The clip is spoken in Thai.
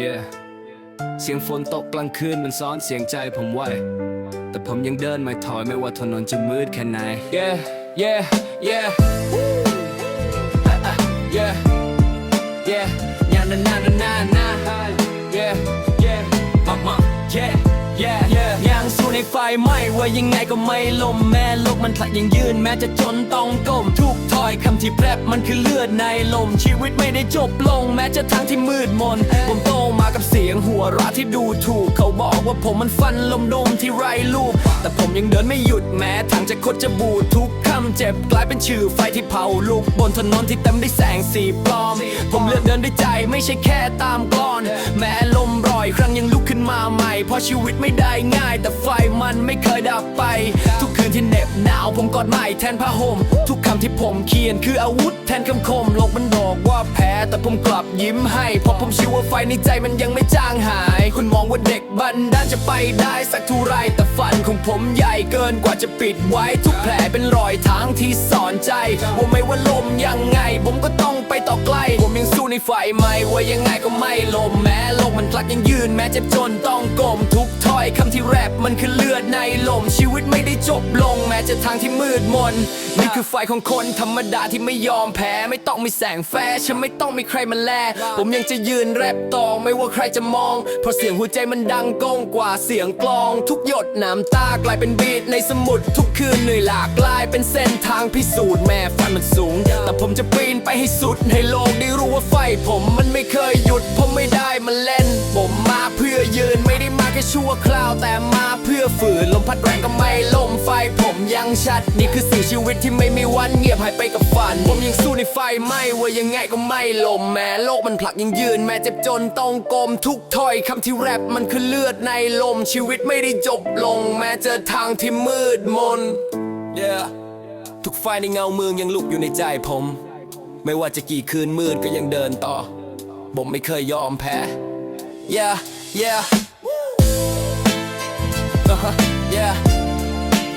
yeah เสียงฝนตกกลางคืนมันซ้อนเสียงใจผมไว้ แต่ผมยังเดินไม่ถอยไม่ว่าถนนจะมืดแค่ไหน yeah yeah yeah yeah yeah ยานานานานานา yeah ในไฟไหม้ว่ายังไงก็ไม่ลมแม้โลกมันผลัดยังยืนแม้จะจนต้องก้มทุกถอยคำที่แปรมันคือเลือดในลม ชีวิตไม่ได้จบลง แม้จะทางที่มืดมนผมโตมากับเสียงหัวเราะที่ดูถูก เขาบอกว่าผมมันฟันลมดมที่ไรลูกแต่ผมยังเดินไม่หยุดแม้ทางจะคดจะบูดทุกคำเจ็บกลายเป็นชื่อไฟที่เผาลุกบนถนนที่เต็มด้วยแสงสีปลอม ผมเลือกเดินด้วยใจไม่ใช่แค่ตามกลอน แม้ลมรอยครั้งยังลุกขึ้นมา เพราะชีวิตไม่ได้ง่าย แต่ไฟมันไม่เคยดับไป ทุกคืนที่เหน็บหนาวผมกอดไหม่แทนผ้าห่ม ทุกคำที่ผมเขียนคืออาวุธแทนคำคมโลกมันบอกว่าแพ้แต่ผมกลับยิ้มให้เพราะผมเชื่อว่าไฟในใจมันยังไม่จางหาย คุณมองว่าเด็กบันดาลจะไปได้สักเท่าไรแต่ฝันของผมใหญ่เกินกว่าจะปิดไว้ทุกแผลเป็นรอยทางที่สอนใจว่าไม่ว่าลมยังไง ผมก็ต้องไปต่อไกล ผมยังสู้ในไฟไหมว่ายังไงก็ไม่ลมแม้โลกมั นพลัดยังยืนแม้เจ็บจนต้องก้มทุกถ้อยคำที่แรปมันคือเลือดในลม ชีวิตไม่ได้จบลง แม้จะทางที่มืดมน นี่คือไฟของคนธรรมดาที่ไม่ยอมแพ้ ไม่ต้องมีแสงแฟร์ฉันไม่ต้องมีใครมาแล ผมยังจะยืนแรปต่อไม่ว่าใครจะมอง เพราะเสียงหัวใจมันดังก้องกว่าเสียงกลอง ทุกหยดน้ำตากลายเป็นบีทในสมุดทุกคืนเหนื่อยหลากลายเป็นเส้นทางพิสูจน์แม่ฟันมันสูง แต่ผมจะปีนไปให้สุดให้โลกได้รู้ว่าไฟผมมันไม่เคยหยุดผมไม่ได้มาเล่น แค่ชั่วคราวแต่มาเพื่อฝืนลมพัดแรงก็ไม่ลมไฟผมยังชัด นี่คือสิ่งชีวิตที่ไม่มีวันเงียบหายไปกับฝัน ผมยังสู้ในไฟไหม้ว่ายังไงก็ไม่ลมแม้โลกมันผลักยังยืน แม้เจ็บจนต้องกลมทุกถ้อยคำที่แรปมันคือเลือดในลมชีวิตไม่ได้จบลง แม้เจอทางที่มืดมน yeah ทุกไฟในเงาเมืองยังลุกอยู่ในใจผม ไม่ว่าจะกี่คืนมืดก็ยังเดินต่อ ผมไม่เคยยอมแพ้ yeah yeah